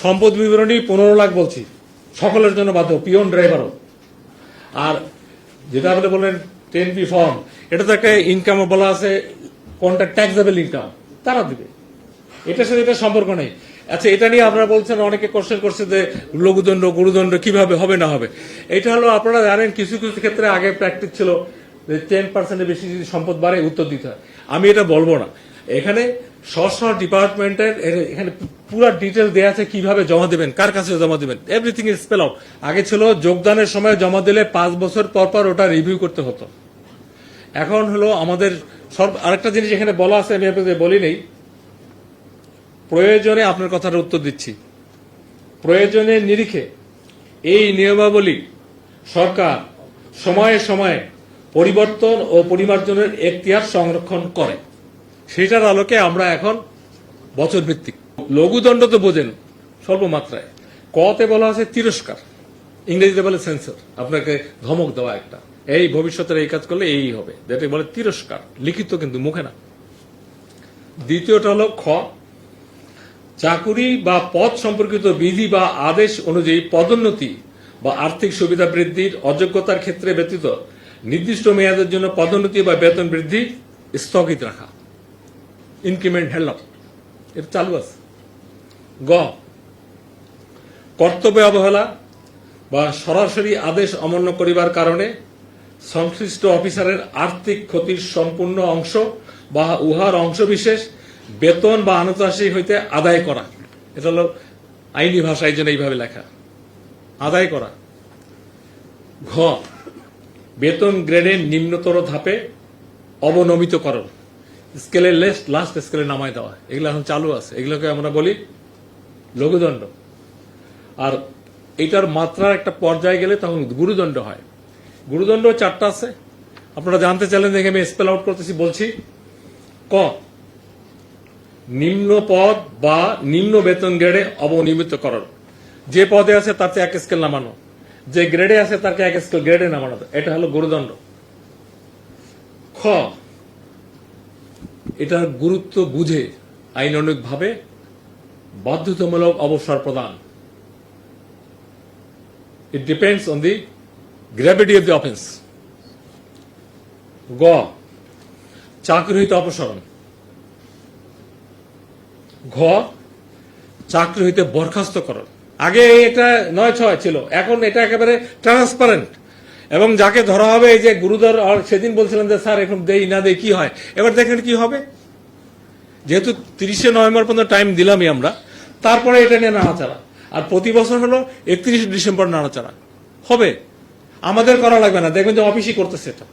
সম্পদ বিবরণী পনেরো লাখ বলছি। সকলের জন্য বাধ্য, পিয়ন ড্রাইভারও। আর যেটা আপনি বললেন টেন পি ফর্ম এটা তো একটা ইনকাম বলা আছে কোনটা ট্যাক্সেবল ইনকাম তারা দিবে। এটার সাথে এটা সম্পর্ক নেই। আচ্ছা এটা নিয়ে আপনারা বলছেন, অনেকে কোশ্চেন করছে যে লঘুদণ্ড, গুরুদণ্ড কীভাবে হবে, না হবে। এটা হলো আপনারা জানেন, কিছু কিছু ক্ষেত্রে আগে প্র্যাকটিস ছিল যে টেন পার্সেন্টের বেশি যদি সম্পদ বাড়ে, উত্তর দিতে হয়। আমি এটা বলব না। এখানে স্ব স্ব ডিপার্টমেন্টের এখানে পুরো ডিটেল দেওয়া আছে কীভাবে জমা দেবেন, কার কাছে জমা দেবেন এভরিথিং ইজ স্পেল আউট আগে ছিল যোগদানের সময় জমা দিলে পাঁচ বছর পর পর ওটা রিভিউ করতে হতো। এখন হলো আমাদের সব আরেকটা জিনিস এখানে বলা আছে, আমি আপনাদের বলি নেই। প্রয়োজনে আপনার কথার উত্তর দিচ্ছি। প্রয়োজনের নিরিখে এই নিয়মাবলী সরকার সময়ে সময়ে পরিবর্তন ও পরিমার্জনের এখতিয়ার সংরক্ষণ করে। সেটার আলোকে আমরা এখন বছর ভিত্তিক লঘুদণ্ড তো বোঝেন স্বল্প মাত্রায় কতে বলা আছে? তিরস্কার। ইংরেজিতে বলে সেন্সর। আপনাকে ধমক দেওয়া একটা। এই ভবিষ্যতের এই কাজ করলে এই হবে। যেটা বলে তিরস্কার। লিখিত কিন্তু মুখে না। দ্বিতীয়টা হলো খ। চাকুরি বা পদ সম্পর্কিত বিধি বা আদেশ অনুযায়ী পদোন্নতি বা আর্থিক সুবিধা বৃদ্ধির অযোগ্যতার ক্ষেত্রে ব্যতীত নির্দিষ্ট মেয়াদের জন্য পদোন্নতি বা বেতন বৃদ্ধি স্থগিত রাখা। ইনক্রিমেন্ট হেল্প এটা চালু আছে। গ। কর্তব্য অবহেলা বা সরাসরি আদেশ অমান্য করিবার কারণে সংশ্লিষ্ট অফিসারের আর্থিক ক্ষতির সম্পূর্ণ অংশ বা উহার অংশবিশেষ বেতন বা আনুতাসিক হইতে আদায় করা। এটা হলো আইনি ভাষায় জন্য এইভাবে লেখা। আদায় করা। ঘ। বেতন গ্রেডের নিম্নতর ধাপে অবনমিতকরণ। স্কেলের লেস্ট লাস্ট স্কেলে নামায় দেওয়া। এগুলো এখন চালু আছে। এগুলোকে আমরা বলি লঘুদণ্ড। আর এটার মাত্রার একটা পর্যায়ে গেলে তখন গুরুদণ্ড হয়। গুরুদণ্ড চারটা আছে। আপনারা জানতে চাইলেন দেখে আমি স্পেল আউট করতেছি, বলছি, ক, নিম্ন পদ বা নিম্ন বেতন গ্রেডে অবনিয়মিতকরণ যে পদে আছে চেয়ে এক স্কেল নামানো। যে গ্রেডে আছে তাকে এক স্কেল গ্রেডে নামানো। এটা হলো গুরুদণ্ড। খ, এটার গুরুত্ব বুঝে আইনানুগভাবে বাধ্যতামূলক অবসর প্রদান। It depends on the gravity of the offense. গ চাকরি হইতে অপসারণ। ঘ চাকরি হইতে বরখাস্তকরণ। আগে এটা নয় ছয় ছিল, এখন এটা একেবারে ট্রান্সপারেন্ট এবং যাকে ধরা হবে, এই যে গুরুদর সেদিন বলছিলেন যে, স্যার, এখন দেই না দেই, কি হয়? এবার দেখেন কি হবে। যেহেতু তিরিশে নভেম্বর পর্যন্ত টাইম দিলামই আমরা, তারপরে এটা নিয়ে নাড়াচাড়া। আর প্রতি বছর হলো একত্রিশে ডিসেম্বর নাড়াচাড়া। হবে। আমাদের করা লাগবে না। দেখবেন যে অফিসই করতেছে এটা।